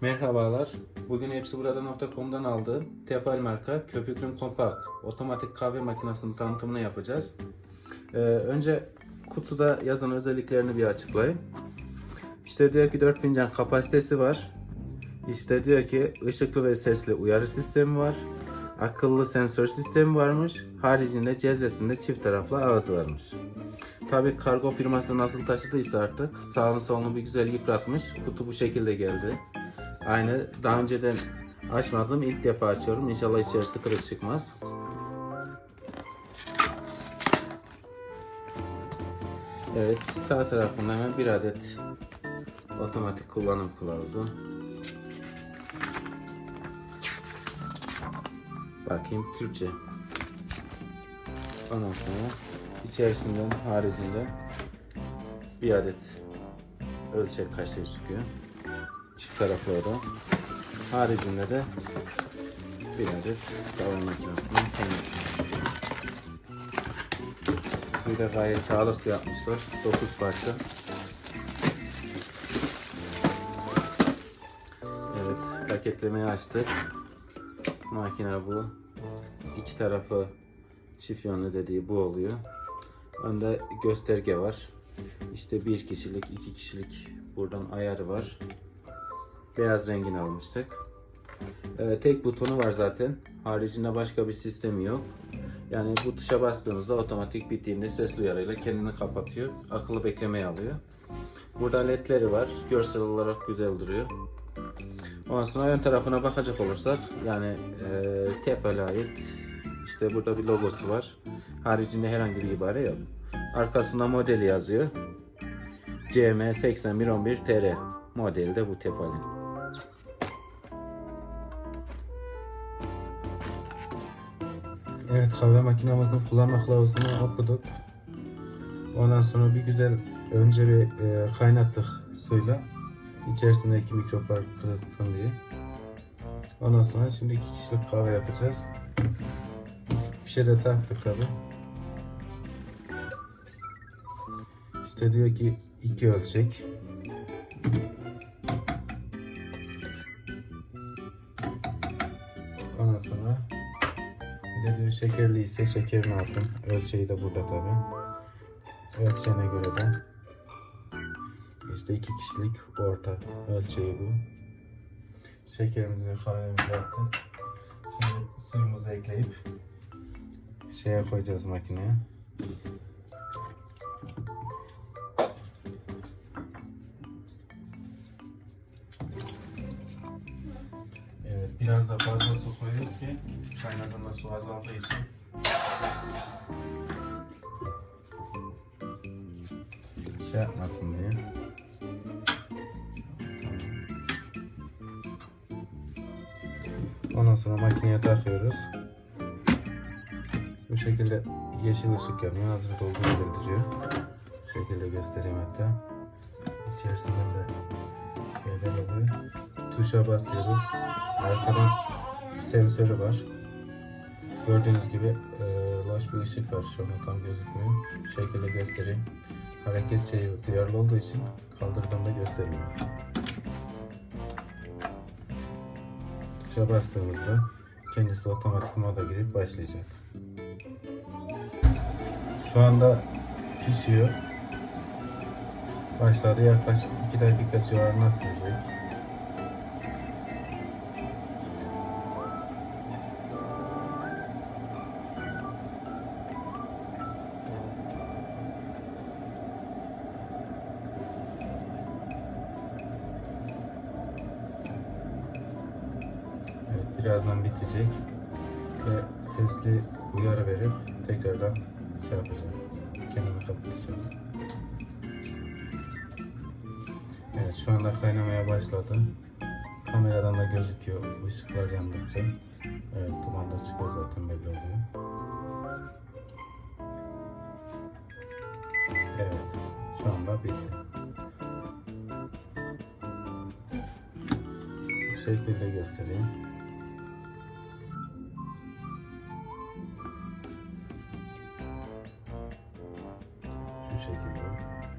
Merhabalar. Bugün hepsi burada.com'dan aldığım Tefal marka köpüklü kompakt otomatik kahve makinesinin tanıtımını yapacağız. Ee, önce kutuda yazan özelliklerini bir açıklayayım. İşte diyor ki 4 fincan kapasitesi var. İşte diyor ki ışıklı ve sesli uyarı sistemi var. Akıllı sensör sistemi varmış. Haricinde cezvesinde çift taraflı ağzı varmış. Tabii kargo firması nasıl taşıdıysa artık sağını solunu bir güzel yıpratmış. Kutu bu şekilde geldi. Aynı daha önceden açmadım. ilk defa açıyorum. İnşallah içerisi kırık çıkmaz. Evet sağ tarafında hemen bir adet otomatik kullanım kılavuzu. Bakayım Türkçe. Ondan sonra içerisinden haricinde bir adet ölçek kaşığı çıkıyor. Çift taraflı o. Haricinde de bir adet davul makinesinin kendisi. Bir de gayet sağlıklı yapmışlar. 9 parça. Evet paketlemeyi açtık. Makine bu. İki tarafı çift yönlü dediği bu oluyor. Önde gösterge var. İşte bir kişilik, iki kişilik buradan ayarı var. Beyaz rengini almıştık. Ee, tek butonu var zaten. Haricinde başka bir sistemi yok. Yani bu tuşa bastığınızda otomatik bittiğinde sesli uyarıyla kendini kapatıyor. Akıllı beklemeye alıyor. Burada ledleri var. Görsel olarak güzel duruyor. Ondan sonra ön tarafına bakacak olursak yani e, Tefal'e ait işte burada bir logosu var. Haricinde herhangi bir ibare yok. Arkasında modeli yazıyor. CM8111TR modeli de bu Tefal'in. Evet kahve makinemizin kullanma kılavuzunu okuduk. Ondan sonra bir güzel önce bir e, kaynattık suyla. İçerisindeki mikroplar kırılsın diye. Ondan sonra şimdi iki kişilik kahve yapacağız. Bir şey de taktık tabi. İşte diyor ki iki ölçek. Diyor şekerli ise şekerini atın. Ölçeği de burada tabi. Ölçeğine göre de işte iki kişilik orta ölçeği bu. Şekerimizi ve kahvemizi attık. Şimdi suyumuzu ekleyip şeye koyacağız makineye. Biraz da fazla su koyuyoruz ki kaynadığında su azaldığı için şey yapmasın diye. Ondan sonra makineye takıyoruz. Bu şekilde yeşil ışık yanıyor. Hazır dolduğunu bildiriyor. Bu şekilde göstereyim hatta. İçerisinden de şeyler oluyor. Tuşa basıyoruz. Arkadan sensörü var. Gördüğünüz gibi e, loş bir ışık var. Şu an tam gözükmüyor. Şu şekilde göstereyim. Hareket şeyi duyarlı olduğu için kaldırdığımda göstermiyor. Tuşa bastığımızda kendisi otomatik moda girip başlayacak. Şu anda pişiyor. Başladı yaklaşık 2 dakika civarında sürecek. Birazdan bitecek ve sesli uyarı verip tekrardan şey yapacağım. Kendimi kapatacağım. Evet şu anda kaynamaya başladı. Kameradan da gözüküyor ışıklar yandıkça. Evet duman da çıkıyor zaten belli oluyor. Evet şu anda bitti. Bu şekilde göstereyim. şekilde.